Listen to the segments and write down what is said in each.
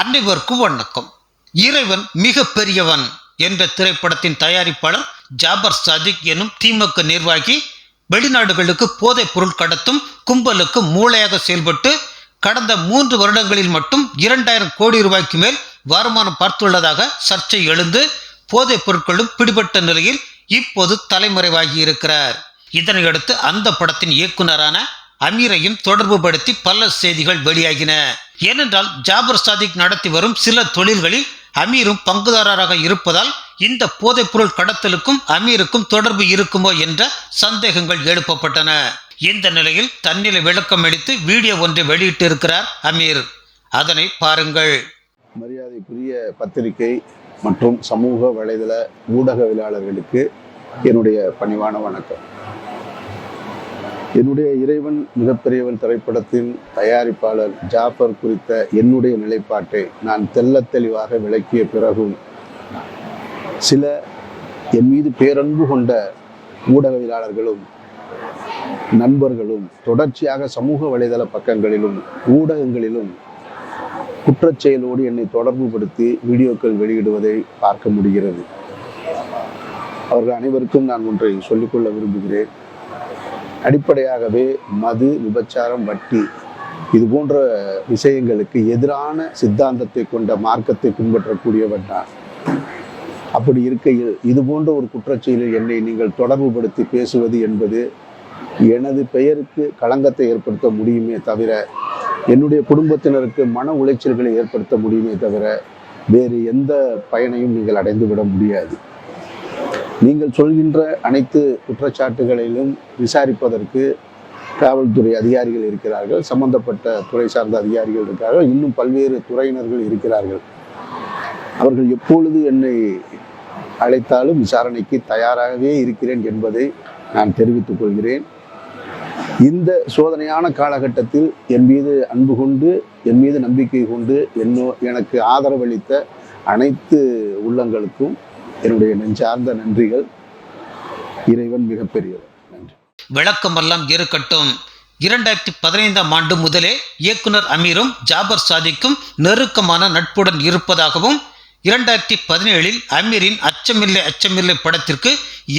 அனைவருக்கும் வணக்கம் இறைவன் மிக பெரியவன் என்ற திரைப்படத்தின் தயாரிப்பாளர் ஜாபர் சாதிக் எனும் திமுக நிர்வாகி வெளிநாடுகளுக்கு போதைப் பொருள் கடத்தும் கும்பலுக்கு மூளையாக செயல்பட்டு கடந்த மூன்று வருடங்களில் மட்டும் இரண்டாயிரம் கோடி ரூபாய்க்கு மேல் வருமானம் பார்த்துள்ளதாக சர்ச்சை எழுந்து போதைப் பொருட்களும் பிடிபட்ட நிலையில் இப்போது தலைமறைவாகி இருக்கிறார் இதனையடுத்து அந்த படத்தின் இயக்குனரான அமீரையும் தொடர்பு படுத்தி பல செய்திகள் வெளியாகின. ஏனென்றால் ஜாபர் சாதிக் நடத்தி வரும் சில தொழில்களில் அமீரும் பங்குதாரராக இருப்பதால் இந்த போதைப்பொருள் கடத்தலுக்கும் அமீருக்கும் தொடர்பு இருக்குமோ என்ற சந்தேகங்கள் எழுப்பப்பட்டன. இந்த நிலையில் தன்னிலை விளக்கம் அளித்து வீடியோ ஒன்றை வெளியிட்டிருக்கிறார் அமீர். அதனை பாருங்கள். மரியாதைக்குரிய பத்திரிகை மற்றும் சமூக வலைதள ஊடகவியலாளர்களுக்கு என்னுடைய பணிவான வணக்கம். என்னுடைய இறைவன் மிகப்பெரியவன் திரைப்படத்தின் தயாரிப்பாளர் ஜாஃபர் குறித்த என்னுடைய நிலைப்பாட்டை நான் தெல்ல தெளிவாக விளக்கிய பிறகும் சில என் மீது பேரன்பு கொண்ட ஊடகவியலாளர்களும் நண்பர்களும் தொடர்ச்சியாக சமூக வலைதள பக்கங்களிலும் ஊடகங்களிலும் குற்றச்செயலோடு என்னை தொடர்பு படுத்தி வீடியோக்கள் வெளியிடுவதை பார்க்க முடிகிறது. அவர்கள் அனைவருக்கும் நான் ஒன்றை சொல்லிக்கொள்ள விரும்புகிறேன். அடிப்படையாகவே மது விபச்சாரம் வட்டி இது போன்ற விஷயங்களுக்கு எதிரான சித்தாந்தத்தை கொண்ட மார்க்கத்தை பின்பற்றக்கூடியவன் நான். அப்படி இருக்கையில் இது போன்ற ஒரு குற்றச்செயலில் என்னை நீங்கள் தொடர்புபடுத்தி பேசுவது என்பது எனது பெயருக்கு களங்கத்தை ஏற்படுத்த முடியுமே தவிர என்னுடைய குடும்பத்தினருக்கு மன உளைச்சல்களை ஏற்படுத்த முடியுமே தவிர வேறு எந்த பயனையும் நீங்கள் அடைந்து விட முடியாது. நீங்கள் சொல்கின்ற அனைத்து குற்றச்சாட்டுகளிலும் விசாரிப்பதற்கு காவல்துறை அதிகாரிகள் இருக்கிறார்கள் சம்பந்தப்பட்ட துறை சார்ந்த அதிகாரிகள் இருக்கிறார்கள் இன்னும் பல்வேறு துறையினர்கள் இருக்கிறார்கள். அவர்கள் எப்பொழுது என்னை அழைத்தாலும் விசாரணைக்கு தயாராகவே இருக்கிறேன் என்பதை நான் தெரிவித்துக் கொள்கிறேன். இந்த சோதனையான காலகட்டத்தில் என் மீது அன்பு கொண்டு என் மீது நம்பிக்கை கொண்டு என்னோ எனக்கு ஆதரவளித்த அனைத்து உள்ளங்களுக்கும் என்னுடைய நெஞ்சார்ந்த நன்றிகள். இறைவன் மிகப்பெரியவர். நன்றி. விளக்கமெல்லாம் இருக்கட்டும். இரண்டாயிரத்தி பதினைந்தாம் ஆண்டு முதலே இயக்குனர் அமீரும் ஜாபர் சாதிக்கும் நெருக்கமான நட்புடன் இருப்பதாகவும் இரண்டாயிரத்தி பதினேழில் அமீரின் அச்சமில்லை அச்சமில்லை படத்திற்கு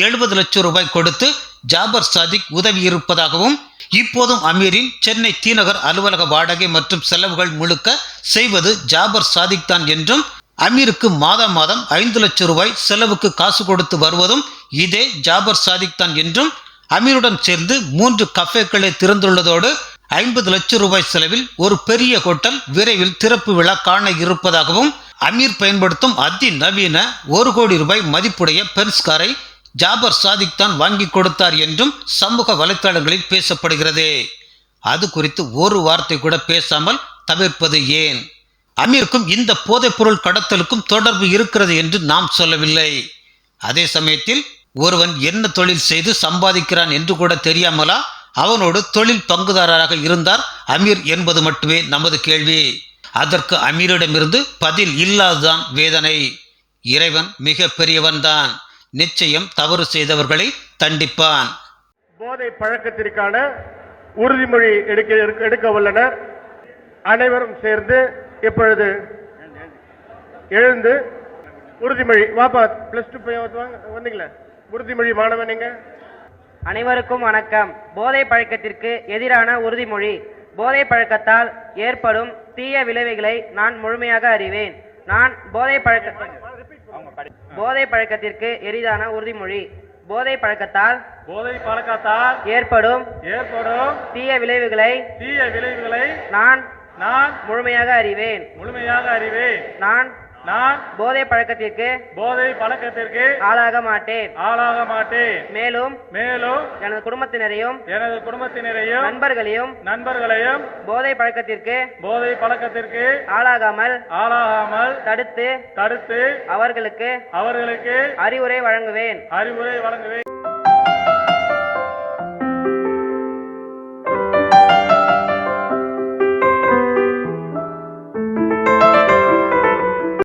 எழுபது லட்சம் ரூபாய் கொடுத்து ஜாபர் சாதிக் உதவி இருப்பதாகவும் இப்போதும் அமீரின் சென்னை தீநகர் அலுவலக வாடகை மற்றும் செலவுகள் முழுக்க செய்வது ஜாபர் சாதிக் தான் என்றும் அமீருக்கு மாதம் மாதம் ஐந்து லட்சம் ரூபாய் செலவுக்கு காசு கொடுத்து வருவதும் இதே ஜாபர் சாதிக் தான் என்றும் அமீருடன் சேர்ந்து மூன்று கஃபேக்களை திறந்துள்ளதோடு ஐம்பது லட்சம் ரூபாய் செலவில் ஒரு பெரிய ஹோட்டல் விரைவில் திறப்பு விழா காண இருப்பதாகவும் அமீர் பயன்படுத்தும் அதிநவீன ஒரு கோடி ரூபாய் மதிப்புடைய பென்ஸ் காரை ஜாபர் சாதிக் தான் வாங்கி கொடுத்தார் என்றும் சமூக வலைத்தளங்களில் பேசப்படுகிறது. அது குறித்து ஒரு வார்த்தை கூட பேசாமல் தவிர்ப்பது ஏன்? அமீருக்கும் இந்த போதைப்பொருள் கடத்தலுக்கும் தொடர்பு இருக்கிறது என்று நாம் சொல்லவில்லை. அதே சமயத்தில் ஒருவன் என்ன தொழில் செய்து சம்பாதிக்கிறான் என்று கூட தெரியாமலா அவனோடு தொழில் பங்குதாரராக இருந்தார் அமீர் என்பது மட்டுமே நமது கேள்வி. அதற்கு அமீரிடமிருந்து பதில் இல்லாதுதான் வேதனை. இறைவன் மிக பெரியவன்தான் நிச்சயம் தவறு செய்தவர்களை தண்டிப்பான். போதை பழக்கத்திற்கான உறுதிமொழி எடுக்க எடுக்க- எடுக்க உள்ளனர் அனைவரும் சேர்ந்து இப்பொழுது எழுந்து. உறுதிமொழி. வாப்பா பிளஸ் டூ வந்தீங்களே? உறுதிமொழி மாணவன் நீங்க? அனைவருக்கும் வணக்கம். போதை பழக்கத்திற்கு எதிரான உறுதிமொழி. போதை பழக்கத்தால் ஏற்படும் தீய விளைவுகளை நான் முழுமையாக அறிவேன். நான் போதை பழக்க போதை பழக்கத்திற்கு எதிரான உறுதிமொழி. போதை பழக்கத்தால் போதை பழக்கத்தால் ஏற்படும் ஏற்படும் தீய விளைவுகளை தீய விளைவுகளை நான் நான் முழுமையாக அறிவேன். முழுமையாக அறிவேன். நான் நான் போதை பழக்கத்திற்கு போதை பழக்கத்திற்கு ஆளாக மாட்டேன். ஆளாக மாட்டேன். மேலும் மேலும் எனது குடும்பத்தினரையும் எனது குடும்பத்தினரையும் நண்பர்களையும் நண்பர்களையும் போதை பழக்கத்திற்கு போதை பழக்கத்திற்கு ஆளாகாமல் ஆளாகாமல் தடுத்து தடுத்து அவர்களுக்கு அவர்களுக்கு அறிவுரை வழங்குவேன். அறிவுரை வழங்குவேன்.